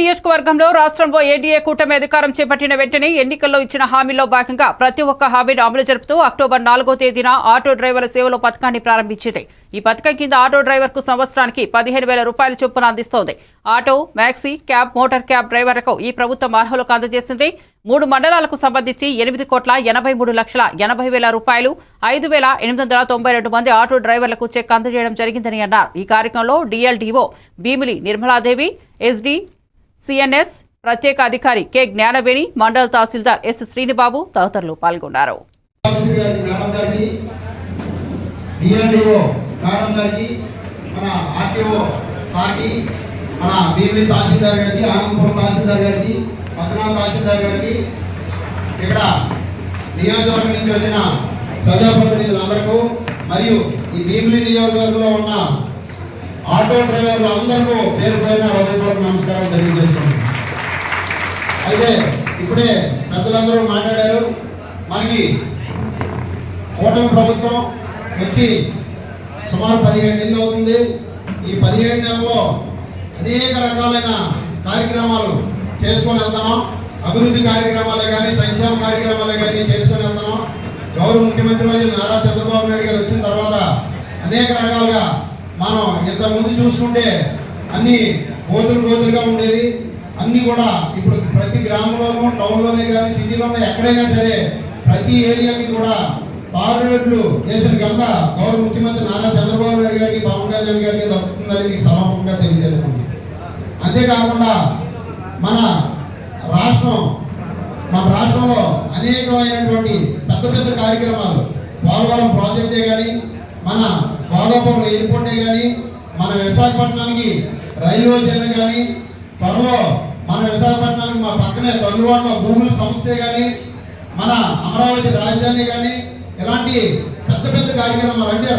నియోజకవర్గంలో రాష్ట్రంలో ఏడీఏ కూటమి అధికారం చేపట్టిన వెంటనే ఎన్నికల్లో ఇచ్చిన హామీలో భాగంగా ప్రతి ఒక్క హామీని అమలు జరుపుతూ అక్టోబర్ నాలుగో తేదీన ఆటో డ్రైవర్ల సేవలో పథకాన్ని ప్రారంభించింది. ఈ పథకం కింద ఆటో డ్రైవర్కు సంవత్సరానికి పదిహేను వేల రూపాయల చొప్పున అందిస్తోంది. Auto maxi cab motor cab డ్రైవర్లకు ఈ ప్రభుత్వం అర్హులకు అందజేసింది. మూడు మండలాలకు సంబంధించి ఎనిమిది కోట్ల ఎనభై మూడు లక్షల ఎనభై వేల రూపాయలు ఐదు వేల ఎనిమిది వందల తొంభై రెండు మంది ఆటో డ్రైవర్లకు చెక్ అందజేయడం జరిగిందని అన్నారు. ఈ కార్యక్రమంలో DLDO Bheemili Nirmaladevi SD CNS ప్రత్యేక అధికారి కె జ్ఞానవేణి మండల తహసీల్దార్ ఎస్ శ్రీనిబాబు తదితరులు పాల్గొన్నారు. మన భీమిలి తహసీల్దార్ గారికి ఆనందపురం తహసీల్దార్ గారికి పద్మనాభ తహసీల్దార్ గారికి ఇక్కడ నియోజకవర్గం నుంచి వచ్చిన ప్రజాప్రతినిధులందరికీ మరియు ఈ భీమిలి నియోజకవర్గంలో ఉన్న ఆటో డ్రైవర్లు అందరికీ పేరు పైన హృదయపూర్వక నమస్కారాలు తెలియజేస్తున్నాను. అయితే ఇప్పుడే పెద్దలందరూ మాట్లాడారు. మనకి కూటమి ప్రభుత్వం వచ్చి సుమారు పదిహేను నెలలు అవుతుంది. ఈ పదిహేడు నెలల్లో అనేక రకాలైన కార్యక్రమాలు చేసుకొని వెళ్తున్నాం. అభివృద్ధి కార్యక్రమాలే కానీ సంక్షేమ కార్యక్రమాలే కానీ చేసుకొని వెళ్తున్నాం. గౌరవ ముఖ్యమంత్రి నారా చంద్రబాబు నాయుడు గారు వచ్చిన తర్వాత అనేక రకాలుగా మనం ఇంతకుముందు చూసుకుంటే అన్ని గోతులు గోతులుగా ఉండేది. అన్నీ కూడా ఇప్పుడు ప్రతి గ్రామంలోనూ టౌన్లోనే కానీ సిటీలోనే ఎక్కడైనా సరే ప్రతి ఏరియాకి కూడా తారు రోడ్లు చేసిన కింద గౌరవ ముఖ్యమంత్రి నారా చంద్రబాబు నాయుడు గారికి పవన్ కళ్యాణ్ గారికి దక్కుతుందని మీకు సమర్పంగా తెలియజేస్తున్నాను అంతేకాకుండా మన రాష్ట్రం మన రాష్ట్రంలో అనేకమైనటువంటి పెద్ద పెద్ద కార్యక్రమాలు పోలవరం ప్రాజెక్టే కానీ మన భోగాపురం ఎయిర్పోర్టే కానీ మన విశాఖపట్నానికి రైల్వే జైలు కానీ త్వరలో మన విశాఖపట్నానికి మా పక్కనే తొలివాడలో గూగుల్ సంస్థే కానీ మన అమరావతి రాజధాని కానీ ఇలాంటి పెద్ద పెద్ద కార్యక్రమాలు అంటే